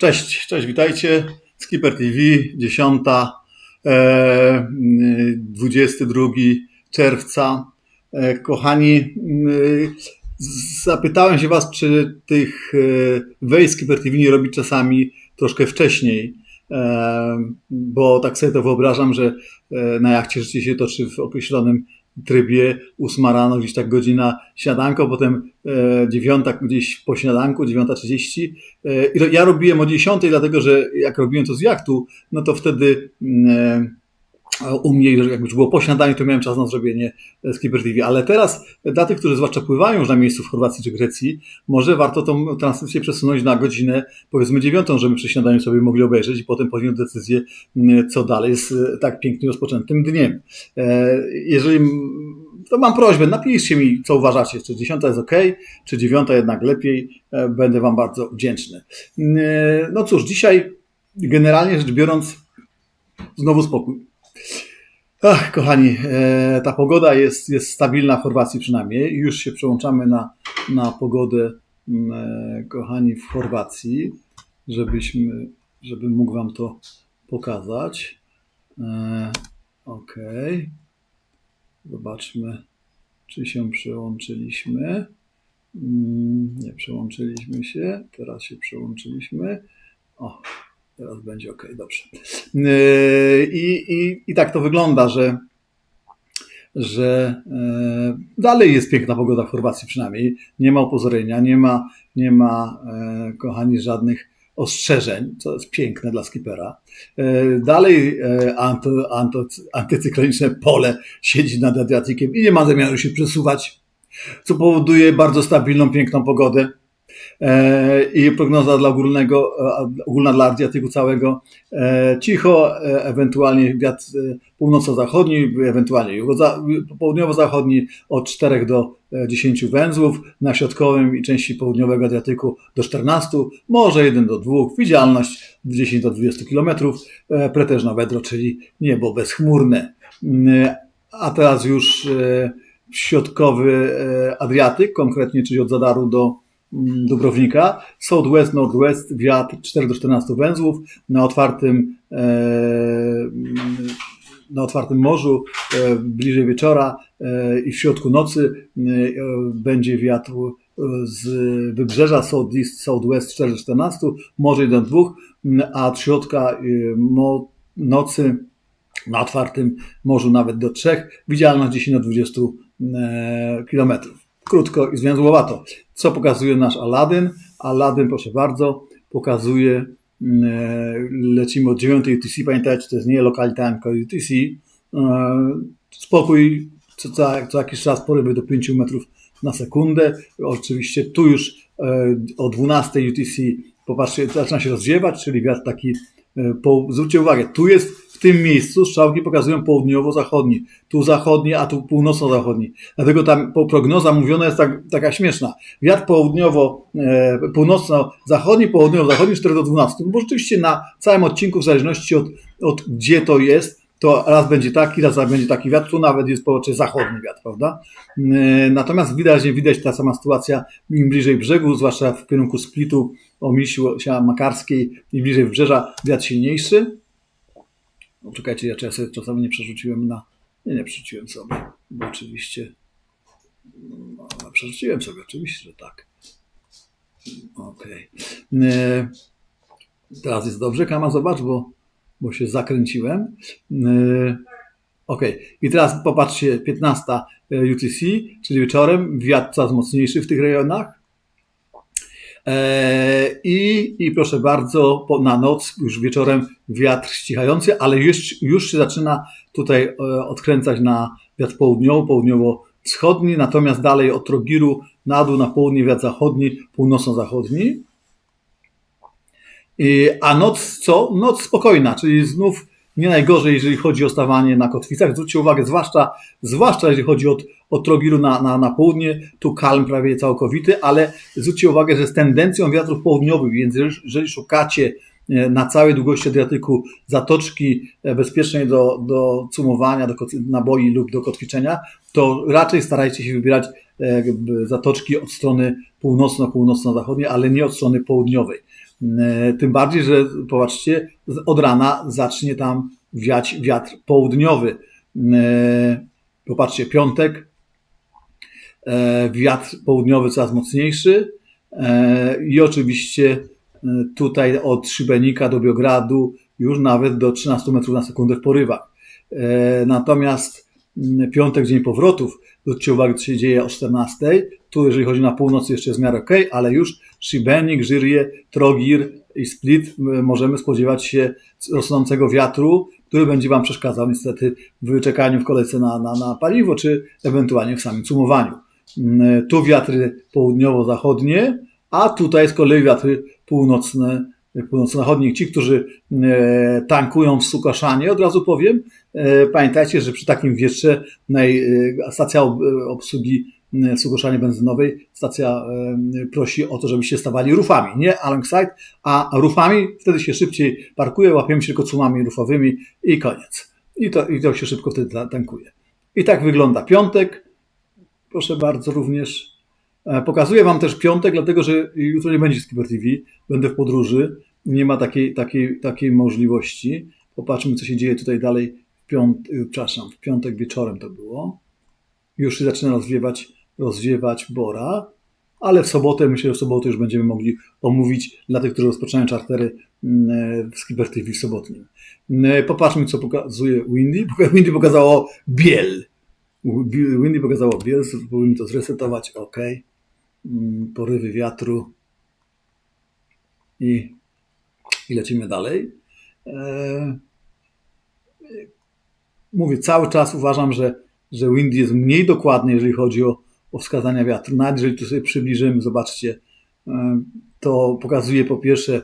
Cześć, cześć, witajcie. Skipper TV, 10, e, 22 czerwca. E, kochani, e, zapytałem się Was, czy tych e, wejść Skipper TV nie robić czasami troszkę wcześniej, bo tak sobie to wyobrażam, że na jachcie życie się toczy w określonym trybie, ósma rano, gdzieś tak godzina śniadanko, potem e, dziewiąta gdzieś po śniadanku, dziewiąta trzydzieści. E, ja robiłem o dziesiątej, dlatego że jak robiłem to z jachtu, no to wtedy mm, e, u mnie, jak już było po śniadaniu, to miałem czas na zrobienie e, Skipper TV. Ale teraz dla tych, którzy zwłaszcza pływają już na miejscu w Chorwacji czy Grecji, może warto tą transmisję przesunąć na godzinę, powiedzmy dziewiątą, żeby przy śniadaniu sobie mogli obejrzeć i potem podjąć decyzję, co dalej z e, tak pięknie rozpoczętym dniem. E, Jeżeli, to mam prośbę, napiszcie mi, co uważacie, czy dziesiąta jest ok, czy dziewiąta jednak lepiej, E, będę Wam bardzo wdzięczny. E, No cóż, dzisiaj generalnie rzecz biorąc, znowu spokój. Ach, kochani, e, ta pogoda jest, jest stabilna w Chorwacji przynajmniej. Już się przełączamy na, na pogodę, e, kochani, w Chorwacji, żebyśmy, żebym mógł Wam to pokazać. E, Okej. Zobaczmy, czy się przełączyliśmy. Mm, Nie przełączyliśmy się. Teraz się przełączyliśmy. O, teraz będzie ok, dobrze. Yy, I, i, I tak to wygląda, że, że e, dalej jest piękna pogoda w Chorwacji przynajmniej. Nie ma opozorenia, nie ma, nie ma e, kochani, żadnych ostrzeżeń, co jest piękne dla skipera. Dalej e, anto, anto, antycykloniczne pole siedzi nad Adriatykiem i nie ma zamiaru się przesuwać, co powoduje bardzo stabilną, piękną pogodę. E, I prognoza dla ogólnego, e, ogólna dla Adriatyku całego. E, Cicho, ewentualnie wiatr północno-zachodni, ewentualnie południowo-zachodni od 4 do e, 10 węzłów, na środkowym i części południowego Adriatyku do 14, może 1 do 2, widzialność 10 do 20 km, preteżno wedro, czyli niebo bezchmurne. Mm, A teraz już środkowy Adriatyk, konkretnie czyli od Zadaru do Dubrownika, southwest, northwest, wiatr 4 do 14 węzłów, na otwartym e, na otwartym morzu e, bliżej wieczora e, i w środku nocy będzie wiatr z wybrzeża. Southeast, southwest 4 do 14, może 1 do 2, m, a od środka nocy na otwartym morzu nawet do 3, widzialność 10 do 20 km. Krótko i zwięzłowato. Co pokazuje nasz Aladdin? Aladdin, proszę bardzo, pokazuje, mm, e, lecimy od 9 UTC, pamiętajcie, to jest nie local time, tylko UTC. E, Spokój, co, co, jakiś czas porywy do 5 metrów na sekundę. Oczywiście tu już e, o 12 UTC popatrzcie, zaczyna się rozdziewać, czyli wiatr taki, po, zwróćcie uwagę, tu jest w tym miejscu strzałki pokazują południowo-zachodni, tu zachodni, a tu północno-zachodni. Dlatego tam prognoza mówiona jest tak, taka śmieszna. Wiatr południowo, e, północno-zachodni, południowo-zachodni 4 do 12. No bo rzeczywiście na całym odcinku, w zależności od, od gdzie to jest, to raz będzie taki, raz będzie taki wiatr, tu nawet jest po, czy zachodni wiatr, prawda? E, Natomiast widać, że widać ta sama sytuacja im bliżej brzegu, zwłaszcza w kierunku Splitu, Omiśla Makarskiej i bliżej wybrzeża, wiatr silniejszy. No, czekajcie, ja sobie czasami nie przerzuciłem na. Nie, nie przerzuciłem sobie, bo oczywiście. No, przerzuciłem sobie, oczywiście, że tak. Okej. E, Teraz jest dobrze, Kama, zobacz, bo, bo się zakręciłem. E, Okej, i teraz popatrzcie, 15 UTC, czyli wieczorem, wiatr coraz mocniejszy w tych rejonach. E, I, I proszę bardzo, na noc, już wieczorem wiatr ścichający, ale już, już się zaczyna tutaj e, odkręcać na wiatr południowo, południowo-wschodni, natomiast dalej od Trogiru na dół na południe wiatr zachodni, północno-zachodni. I, a noc co? Noc spokojna, czyli znów nie najgorzej, jeżeli chodzi o stawanie na kotwicach. Zwróćcie uwagę, zwłaszcza, zwłaszcza jeżeli chodzi od, od Trogiru na, na, na południe, tu kalm prawie całkowity, ale zwróćcie uwagę, że z tendencją wiatrów południowych, więc jeżeli- szukacie e, na całej długości Adriatyku zatoczki e, bezpiecznej do, do cumowania, do naboi lub do kotwiczenia, to raczej starajcie się wybierać e, zatoczki od strony północno-północno-zachodniej, ale nie od strony południowej. E, Tym bardziej, że popatrzcie, od rana zacznie tam wiać wiatr południowy. E, Popatrzcie, piątek, e, wiatr południowy coraz mocniejszy i oczywiście tutaj od Szybenika do Biogradu już nawet do 13 metrów na sekundę w porywach. Natomiast mm, piątek, dzień powrotów, zwróćcie uwagę, co się dzieje o 14. Tu, jeżeli chodzi na północ, jeszcze jest w miarę ok, ale już Szybenik, Żyrje, Trogir i Split możemy spodziewać się rosnącego wiatru, który będzie Wam przeszkadzał niestety w wyczekaniu w kolejce na, na, na paliwo, czy ewentualnie w samym cumowaniu. Tu wiatry południowo-zachodnie, a tutaj z kolei wiatry północne, północno-zachodnie. Ci, którzy e, tankują w Sukaszanie, od razu powiem, e, pamiętajcie, że przy takim wietrze e, stacja ob- obsługi w Sukoszanie benzynowej, stacja e, prosi o to, żebyście stawali rufami, nie alongside, a rufami, wtedy się szybciej parkuje, łapiemy się tylko cumami rufowymi i koniec. I to, I to się szybko wtedy ta- tankuje. I tak wygląda piątek. Proszę bardzo, również E, Pokazuję Wam też piątek, dlatego że jutro nie będzie Skipper TV, będę w podróży, nie ma takiej, takiej, takiej możliwości. Popatrzmy, co się dzieje tutaj dalej w, piąt, y, przepraszam, w piątek wieczorem to było. Już się zaczyna rozwiewać, rozwiewać Bora, ale w sobotę, myślę, że w sobotę już będziemy mogli omówić dla tych, którzy rozpoczynają czartery mm, w Skipper TV w sobotnim. Mm, Popatrzmy, co pokazuje Windy. Windy pokazało biel. Windy pokazało biel, spróbujmy to zresetować, ok. Mm, Porywy wiatru i, i lecimy dalej. E, Mówię, cały czas uważam, że, że Windy jest mniej dokładny, jeżeli chodzi o, o wskazania wiatru. Nawet jeżeli tu sobie przybliżymy, zobaczcie, e, to pokazuje po pierwsze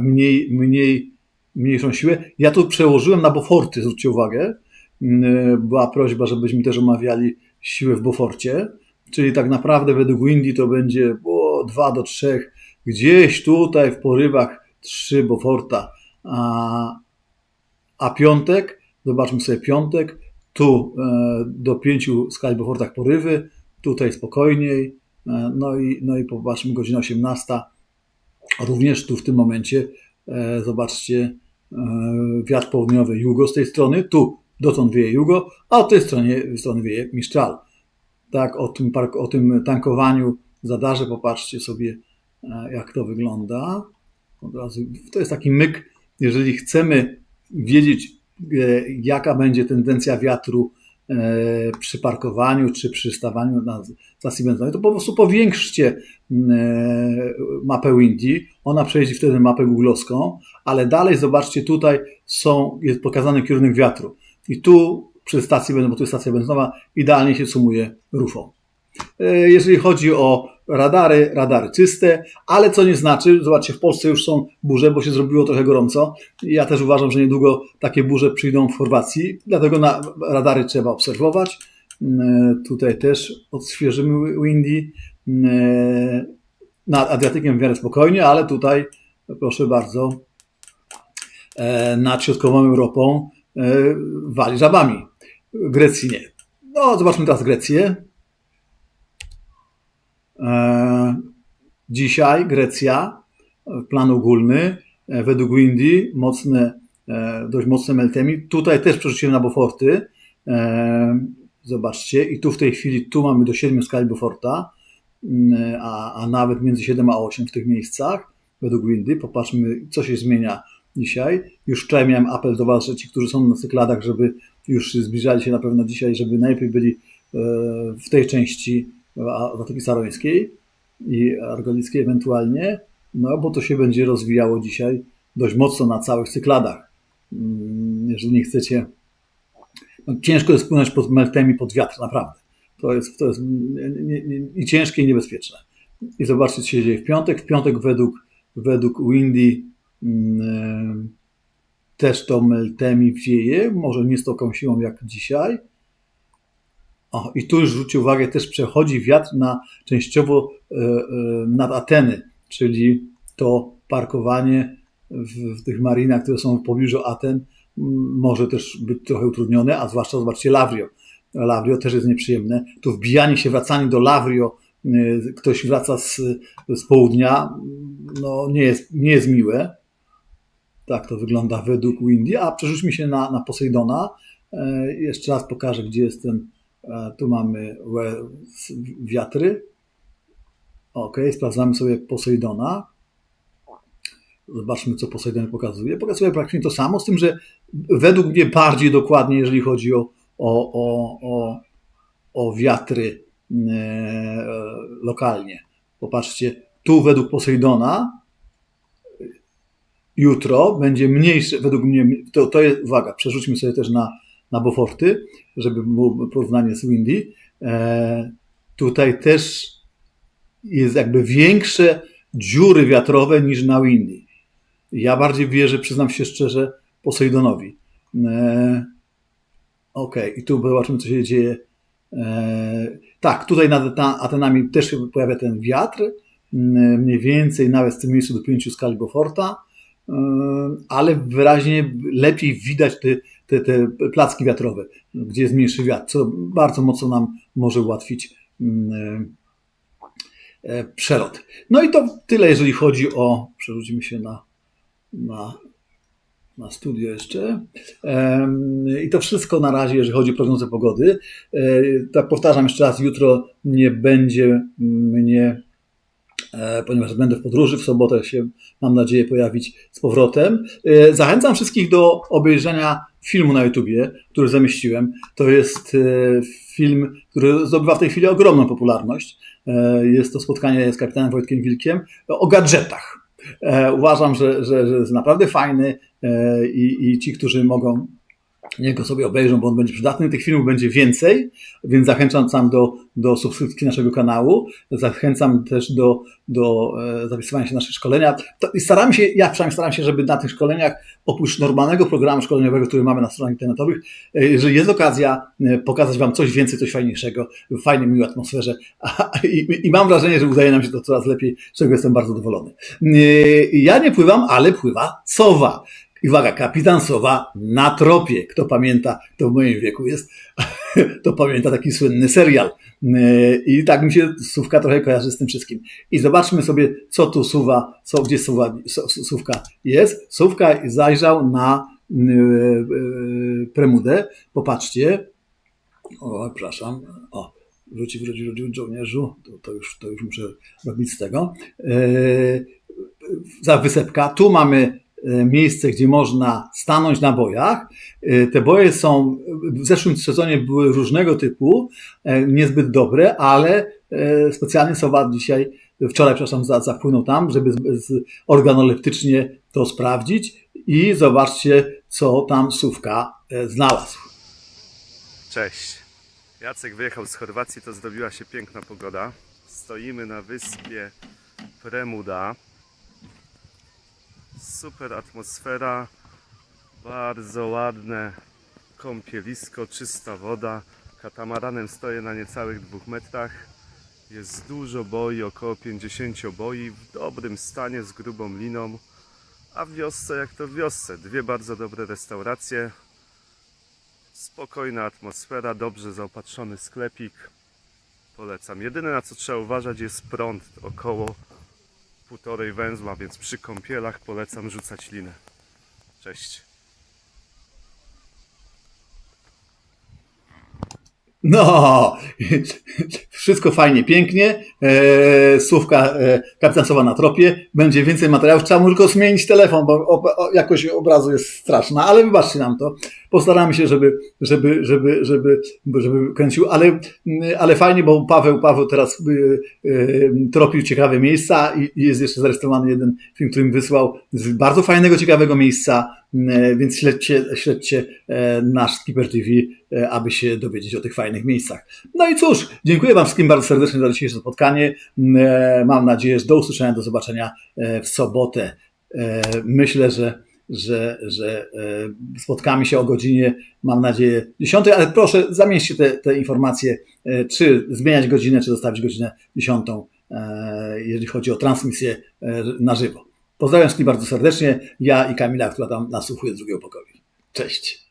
mniej, mniej, mniejszą siłę. Ja tu przełożyłem na Boforty, zwróćcie uwagę. Mm, Była prośba, żebyśmy też omawiali siłę w Boforcie. Czyli tak naprawdę według Windy to będzie o, 2 do 3, gdzieś tutaj w porywach 3 Boforta. A, a piątek, zobaczmy sobie piątek, tu e, do 5 skali Bofortach porywy, tutaj spokojniej, e, no, i, no i popatrzmy godzina 18, również tu w tym momencie, e, zobaczcie, e, wiatr południowy jugo z tej strony, tu dotąd wieje jugo, a od tej strony, strony wieje Mistral tak, o tym, park, o tym tankowaniu zadarzę, popatrzcie sobie, jak to wygląda. Od razu, to jest taki myk, jeżeli chcemy wiedzieć, jaka będzie tendencja wiatru przy parkowaniu czy przy stawaniu na stacji benzynowej, to po prostu powiększcie e, mapę Windy, ona przejdzie wtedy mapę googlowską, ale dalej zobaczcie, tutaj są, jest pokazany kierunek wiatru. I tu przy stacji benzynowej, bo tu jest stacja benzynowa, idealnie się sumuje rufą. E, Jeżeli chodzi o radary, radary czyste, ale co nie znaczy, zobaczcie, w Polsce już są burze, bo się zrobiło trochę gorąco. Ja też uważam, że niedługo takie burze przyjdą w Chorwacji, dlatego na radary trzeba obserwować. E, Tutaj też odświeżymy Windy. E, Nad Adriatykiem w miarę spokojnie, ale tutaj, proszę bardzo, nad środkową Europą wali żabami. Grecji nie. No, zobaczmy teraz Grecję. E, Dzisiaj Grecja, e, plan ogólny, e, według Windy, mocne, dość mocne meltemi. Tutaj też przerzuciłem na Boforty. Zobaczcie, i tu w tej chwili, tu mamy do 7 skali Boforta, mm, a, a nawet między 7 a 8 w tych miejscach, według Windy. Popatrzmy, co się zmienia dzisiaj. Już wczoraj miałem apel do Was, że ci, którzy są na cykladach, żeby już zbliżali się na pewno dzisiaj, żeby najlepiej byli w tej części Zatoki Sarońskiej i Argolickiej ewentualnie, no bo to się będzie rozwijało dzisiaj dość mocno na całych cykladach. Mm, Jeżeli nie chcecie, no ciężko jest płynąć pod meltemi, pod wiatr, naprawdę. To jest, to jest i ciężkie, i niebezpieczne. I zobaczcie, co się dzieje w piątek. W piątek według, według Windy mm, też to meltemi wieje, może nie z taką siłą jak dzisiaj. O, i tu już zwróćcie uwagę, też przechodzi wiatr na częściowo e, e, nad Ateny, czyli to parkowanie w, w tych marinach, które są w pobliżu Aten, może też być trochę utrudnione, a zwłaszcza zobaczcie Lavrio. Lavrio też jest nieprzyjemne. Tu wbijanie się, wracanie do Lavrio, e, ktoś wraca z, z południa, no, nie, jest, nie jest miłe. Tak to wygląda według Windy. A przerzućmy się na, na Poseidona. Jeszcze raz pokażę, gdzie jest ten. Tu mamy wiatry. Ok, sprawdzamy sobie Poseidona. Zobaczmy, co Poseidon pokazuje. Pokazuje praktycznie to samo, z tym, że według mnie bardziej dokładnie, jeżeli chodzi o, o, o, o, o wiatry e, lokalnie. Popatrzcie, tu według Poseidona jutro będzie mniejsze, według mnie, to, to jest, uwaga, przerzućmy sobie też na, na Boforty, żeby było porównanie z Windy. E, tutaj też jest jakby większe dziury wiatrowe niż na Windy. Ja bardziej wierzę, przyznam się szczerze, Poseidonowi. E, ok, i tu zobaczymy, co się dzieje. E, tak, tutaj nad Atenami też się pojawia ten wiatr, mniej więcej nawet w tym miejscu do 5 skali Beauforta, e, ale wyraźnie lepiej widać te, te, te placki wiatrowe, gdzie jest mniejszy wiatr, co bardzo mocno nam może ułatwić przelot. No i to tyle, jeżeli chodzi o, przerzucimy się na na, na studio jeszcze. I to wszystko na razie, jeżeli chodzi o prognozę pogody. E, tak powtarzam jeszcze raz, jutro nie będzie mnie, e, ponieważ będę w podróży, w sobotę się mam nadzieję pojawić z powrotem. E, zachęcam wszystkich do obejrzenia filmu na YouTubie, który zamieściłem. To jest film, który zdobywa w tej chwili ogromną popularność. Jest to spotkanie z kapitanem Wojtkiem Wilkiem o gadżetach E, uważam, że, że, że jest naprawdę fajny e, i, i ci, którzy mogą niech go sobie obejrzą, bo on będzie przydatny. Tych filmów będzie więcej, więc zachęcam sam do, do subskrypcji naszego kanału. Zachęcam też do, do e, zapisywania się na nasze szkolenia. I staram się, ja przynajmniej staram się, żeby na tych szkoleniach, oprócz normalnego programu szkoleniowego, który mamy na stronach internetowych, e, jeżeli jest okazja, e, pokazać Wam coś więcej, coś fajniejszego, w fajnej, miłej atmosferze. I, I, mam wrażenie, że udaje nam się to coraz lepiej, z czego jestem bardzo zadowolony. Ja nie pływam, ale pływa sowa. I uwaga, kapitan Sowa na tropie. Kto pamięta, kto w moim wieku jest, to pamięta taki słynny serial. I tak mi się Sówka trochę kojarzy z tym wszystkim. I zobaczmy sobie, co tu Suwa, co, gdzie Suwa, Sówka jest. Sówka zajrzał na premudę. Popatrzcie. O, przepraszam. O, wróci, wróci, wróci żołnierzu. To, to, już, to już muszę robić z tego. Za wysepka. Tu mamy E, miejsce, gdzie można stanąć na bojach. E, te boje są, w zeszłym sezonie były różnego typu, e, niezbyt dobre, ale specjalnie Sowa dzisiaj, wczoraj, przepraszam, zapłynął tam, żeby organoleptycznie to sprawdzić i zobaczcie, co tam Sówka znalazł. Cześć. Jacek wyjechał z Chorwacji, to zrobiła się piękna pogoda. Stoimy na wyspie Premuda super atmosfera, bardzo ładne kąpielisko, czysta woda. Katamaranem stoję na niecałych dwóch metrach. Jest dużo boi, około 50 boi, w dobrym stanie, z grubą liną. A w wiosce, jak to w wiosce, dwie bardzo dobre restauracje. Spokojna atmosfera, dobrze zaopatrzony sklepik. Polecam. Jedyne na co trzeba uważać jest prąd około półtorej węzła, więc przy kąpielach polecam rzucać linę. Cześć. No, wszystko fajnie, pięknie. E, słówka e, na tropie. Będzie więcej materiałów. Trzeba mu tylko zmienić telefon, bo o, o, jakość obrazu jest straszna, ale wybaczcie nam to. Postaramy się, żeby, żeby, żeby, żeby, żeby kręcił, ale, ale fajnie, bo Paweł, Paweł teraz e, e, tropił ciekawe miejsca i, i jest jeszcze zarejestrowany jeden film, który mi wysłał z bardzo fajnego, ciekawego miejsca więc śledźcie, śledźcie e, nasz Skipper TV, e, aby się dowiedzieć o tych fajnych miejscach. No i cóż, dziękuję Wam wszystkim bardzo serdecznie za dzisiejsze spotkanie. Mam nadzieję, że do usłyszenia, do zobaczenia w sobotę. Myślę, że, że, że spotkamy się o godzinie, mam nadzieję, 10, ale proszę zamieśćcie te, te informacje, czy zmieniać godzinę, czy zostawić godzinę 10, jeżeli chodzi o transmisję na żywo. Pozdrawiam wszystkich bardzo serdecznie. Ja i Kamila, która tam nasłuchuje drugiego pokoju. Cześć.